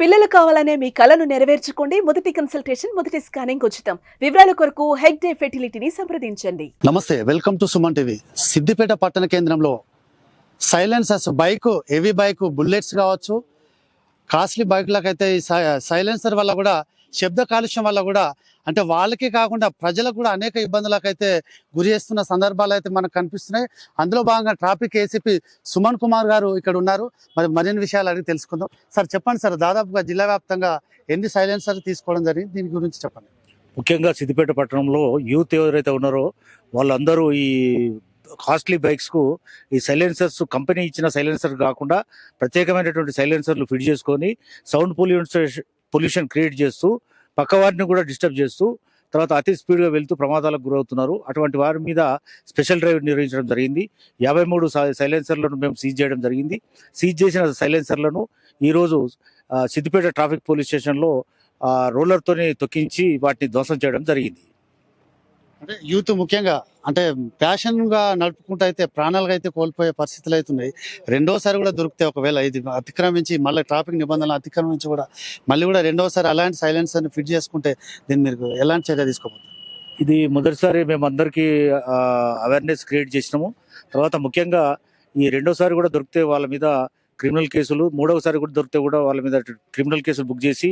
పిల్లలు కావాలనే మీ కలను నెరవేర్చుకోండి. మొదటి కన్సల్టేషన్ మొదటి స్కానింగ్ ఉచితం. వివరాల కొరకు హెగ్ డే ఫెర్టిలిటీని సంప్రదించండి. నమస్తే welcome to Suman TV. Siddipet పట్టణ కేంద్రంలో silencers bike heavy bike bullets కావచ్చు. కాస్ట్లీ బైక్లకైతే ఈ సై- సైలెన్సర్ వల్ల కూడా శబ్ద కాలుష్యం వల్ల కూడా అంటే వాళ్ళకే కాకుండా ప్రజలకు కూడా అనేక ఇబ్బందులకైతే గురి చేస్తున్న సందర్భాలు అయితే మనకు కనిపిస్తున్నాయి. అందులో భాగంగా ట్రాఫిక్ ఏసీపీ సుమన్ కుమార్ గారు ఇక్కడ ఉన్నారు. మరి మరిన్ని విషయాలు అడిగి తెలుసుకుందాం. సార్ చెప్పండి సార్ దాదాపుగా జిల్లా వ్యాప్తంగా ఎన్ని సైలెన్సర్ తీసుకోవడం జరిగింది? దీని గురించి చెప్పండి. ముఖ్యంగా సిద్దిపేట పట్టణంలో యూత్ ఎవరైతే ఉన్నారో వాళ్ళందరూ ఈ కాస్ట్లీ బైక్స్కు ఈ సైలెన్సర్స్ కంపెనీ ఇచ్చిన సైలెన్సర్ కాకుండా ప్రత్యేకమైనటువంటి సైలెన్సర్లు ఫిట్ చేసుకొని సౌండ్ పొల్యూషన్ పొల్యూషన్ క్రియేట్ చేస్తూ పక్క వారిని కూడా డిస్టర్బ్ చేస్తూ తర్వాత అతి స్పీడ్గా వెళ్తూ ప్రమాదాలకు గురవుతున్నారు. అటువంటి వారి మీద స్పెషల్ డ్రైవ్ నిర్వహించడం జరిగింది. యాభై మూడు సైలెన్సర్లను మేము సీజ్ చేయడం జరిగింది. సీజ్ చేసిన సైలెన్సర్లను ఈరోజు సిద్దిపేట ట్రాఫిక్ పోలీస్ స్టేషన్లో రోలర్తోనే తొక్కించి వాటిని ధ్వంసం చేయడం జరిగింది. అంటే యూత్ ముఖ్యంగా అంటే ప్యాషన్గా నడుపుకుంటూ అయితే ప్రాణాలుగా అయితే కోల్పోయే పరిస్థితులు అవుతున్నాయి రెండోసారి కూడా దొరికితే ఒకవేళ ఇది అతిక్రమించి మళ్ళీ ట్రాఫిక్ నిబంధనలు అతిక్రమించి కూడా మళ్ళీ కూడా రెండోసారి అలాంటి సైలెన్స్ అని ఫిట్ చేసుకుంటే దీన్ని మీరు ఎలాంటి చర్య తీసుకోబోతుంది ఇది మొదటిసారి మేము అందరికీ అవేర్నెస్ క్రియేట్ చేసినాము. తర్వాత ముఖ్యంగా ఈ రెండోసారి కూడా దొరికితే వాళ్ళ మీద క్రిమినల్ కేసులు మూడవసారి కూడా దొరికితే కూడా వాళ్ళ మీద క్రిమినల్ కేసులు బుక్ చేసి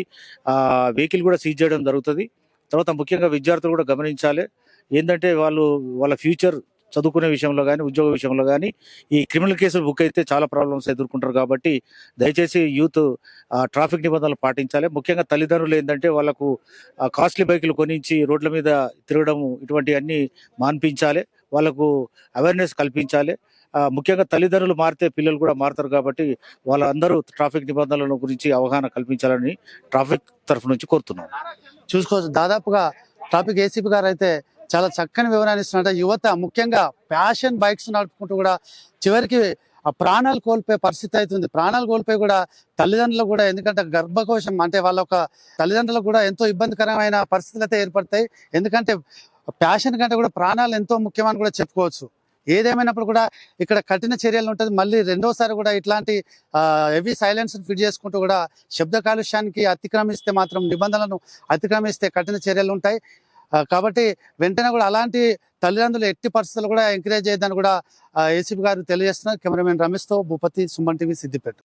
వెహికల్ కూడా సీజ్ చేయడం జరుగుతుంది. తర్వాత ముఖ్యంగా విద్యార్థులు కూడా గమనించాలి. ఏంటంటే వాళ్ళు వాళ్ళ ఫ్యూచర్ చదువుకునే విషయంలో కానీ ఉద్యోగ విషయంలో కానీ ఈ క్రిమినల్ కేసులు బుక్ అయితే చాలా ప్రాబ్లమ్స్ ఎదుర్కొంటారు కాబట్టి దయచేసి యూత్ ట్రాఫిక్ నిబంధనలు పాటించాలి. ముఖ్యంగా తల్లిదండ్రులు ఏంటంటే వాళ్ళకు కాస్ట్లీ బైకులు కొనించి రోడ్ల మీద తిరగడం ఇటువంటి అన్నీ మాన్పించాలి. వాళ్ళకు అవేర్నెస్ కల్పించాలి. ముఖ్యంగా తల్లిదండ్రులు మారితే పిల్లలు కూడా మారుతారు కాబట్టి వాళ్ళందరూ ట్రాఫిక్ నిబంధనల గురించి అవగాహన కల్పించాలని ట్రాఫిక్ తరఫు నుంచి కోరుతున్నాం. చూసుకోవచ్చు. దాదాపుగా ట్రాఫిక్ ఏసీపీ గారు అయితే చాలా చక్కని వివరణ ఇస్తున్నట యువత ముఖ్యంగా ప్యాషన్ బైక్స్ నడుపుకుంటూ కూడా చివరికి ఆ ప్రాణాలు కోల్పోయే పరిస్థితి అవుతుంది ప్రాణాలు కోల్పోయి కూడా తల్లిదండ్రులు కూడా ఎందుకంటే గర్భకోశం అంటే వాళ్ళ ఒక తల్లిదండ్రులకు కూడా ఎంతో ఇబ్బందికరమైన పరిస్థితులు అయితే ఏర్పడతాయి. ఎందుకంటే ప్యాషన్ కంటే కూడా ప్రాణాలు ఎంతో ముఖ్యమని కూడా చెప్పుకోవచ్చు. ఏదేమైనప్పుడు కూడా ఇక్కడ కఠిన చర్యలు ఉంటుంది. మళ్ళీ రెండోసారి కూడా ఇట్లాంటి హెవీ సైలెన్స్ ఫిట్ చేసుకుంటూ కూడా శబ్ద కాలుష్యానికి అతిక్రమిస్తే మాత్రం నిబంధనలను అతిక్రమిస్తే కఠిన చర్యలు ఉంటాయి. కాబట్టి వెంటనే కూడా అలాంటి తల్లిదండ్రులు ఎట్టి పరిస్థితులు కూడా ఎంకరేజ్ చేయదని కూడా ఏసీపీ గారు తెలియజేస్తున్నారు. కెమెరామెన్ రమేష్తో భూపతి సుమన్ టీవీ సిద్దిపేట.